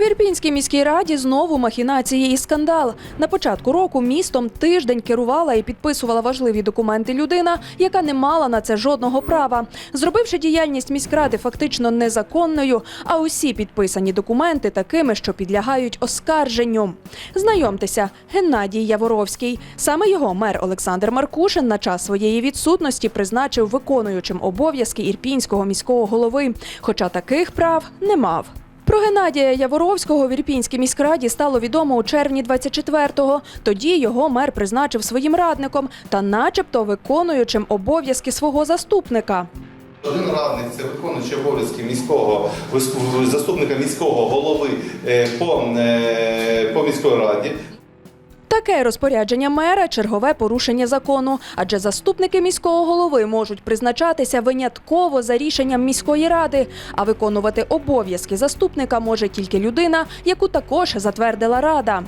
В Ірпінській міській раді знову махінації і скандал. На початку року містом тиждень керувала і підписувала важливі документи людина, яка не мала на це жодного права, зробивши діяльність міськради фактично незаконною, а усі підписані документи такими, що підлягають оскарженню. Знайомтеся, Геннадій Яворовський. Саме його мер Олександр Маркушин на час своєї відсутності призначив виконуючим обов'язки ірпінського міського голови, хоча таких прав не мав. Про Геннадія Яворовського в Ірпінській міськраді стало відомо у червні 24-го. Тоді його мер призначив своїм радником та, начебто, виконуючим обов'язки свого заступника. Один радник це виконуючий обов'язки міського заступника міського голови е, по, е, по міській раді. Таке розпорядження мера чергове порушення закону, адже заступники міського голови можуть призначатися винятково за рішенням міської ради, а виконувати обов'язки заступника може тільки людина, яку також затвердила рада.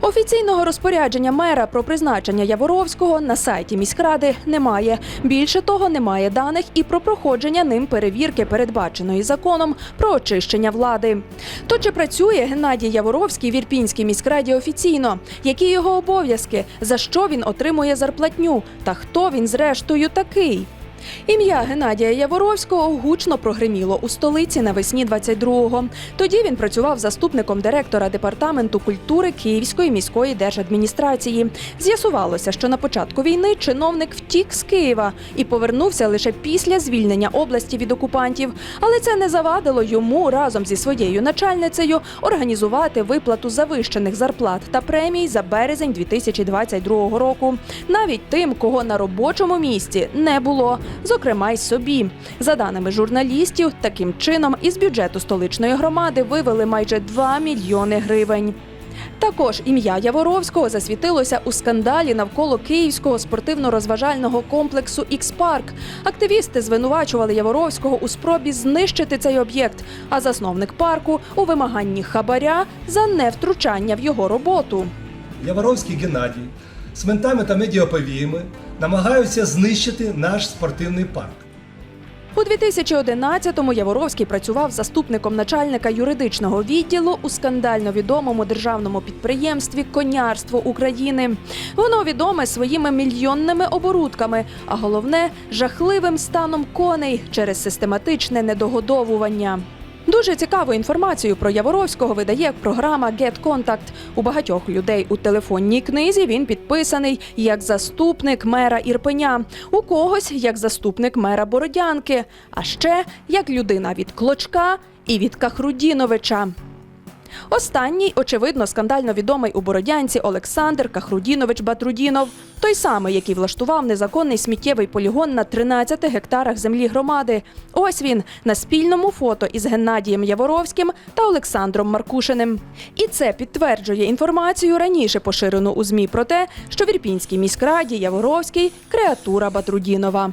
Офіційного розпорядження мера про призначення Яворовського на сайті міськради немає. Більше того, немає даних і про проходження ним перевірки, передбаченої законом про очищення влади. То чи працює Геннадій Яворовський в Ірпінській міськраді офіційно? Які його обов'язки? За що він отримує зарплатню? Та хто він зрештою такий? Ім'я Геннадія Яворовського гучно прогриміло у столиці навесні 22-го. Тоді він працював заступником директора департаменту культури Київської міської держадміністрації. З'ясувалося, що на початку війни чиновник втік з Києва і повернувся лише після звільнення області від окупантів. Але це не завадило йому разом зі своєю начальницею організувати виплату завищених зарплат та премій за березень 2022 року. Навіть тим, кого на робочому місці не було, зокрема й собі. За даними журналістів, таким чином із бюджету столичної громади вивели майже 2 мільйони гривень. Також ім'я Яворовського засвітилося у скандалі навколо київського спортивно-розважального комплексу «Ікс-Парк». Активісти звинувачували Яворовського у спробі знищити цей об'єкт, а засновник парку у вимаганні хабаря за невтручання в його роботу. Яворовський Геннадій з ментами та медіаповіями намагаються знищити наш спортивний парк. У 2011-му Яворовський працював заступником начальника юридичного відділу у скандально відомому державному підприємстві Конярство України. Воно відоме своїми мільйонними оборудками, а головне жахливим станом коней через систематичне недогодовування. Дуже цікаву інформацію про Яворовського видає програма Get Contact. У багатьох людей у телефонній книзі він підписаний як заступник мера Ірпеня, у когось як заступник мера Бородянки, а ще як людина від Клочка і від Кахрудіновича. Останній, очевидно, скандально відомий у Бородянці Олександр Кахрудінович Батрудінов, той самий, який влаштував незаконний сміттєвий полігон на 13 гектарах землі громади. Ось він на спільному фото із Геннадієм Яворовським та Олександром Маркушиним. І це підтверджує інформацію раніше поширену у змі про те, що в Ірпінській міськраді Яворовський креатура Батрудінова.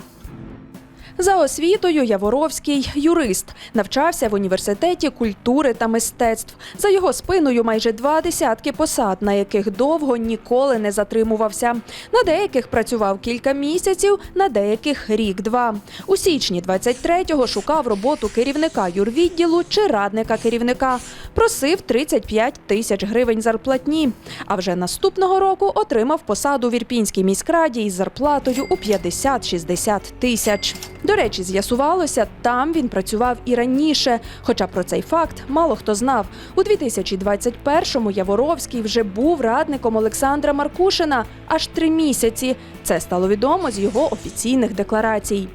За освітою Яворовський юрист навчався в університеті культури та мистецтв. За його спиною майже два десятки посад, на яких довго ніколи не затримувався. На деяких працював кілька місяців, на деяких рік-два. У січні 23-го шукав роботу керівника юрвідділу чи радника керівника. Просив 35 тисяч гривень зарплатні. А вже наступного року отримав посаду в Ірпінській міськраді із зарплатою у 50-60 тисяч. До речі, з'ясувалося, там він працював і раніше. Хоча про цей факт мало хто знав. У 2021-му Яворовський вже був радником Олександра Маркушина аж три місяці. Це стало відомо з його офіційних декларацій.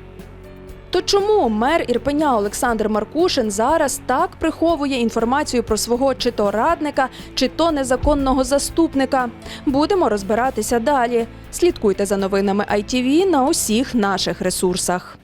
То чому мер Ірпеня Олександр Маркушин зараз так приховує інформацію про свого чи то радника, чи то незаконного заступника? Будемо розбиратися далі. Слідкуйте за новинами ITV на усіх наших ресурсах.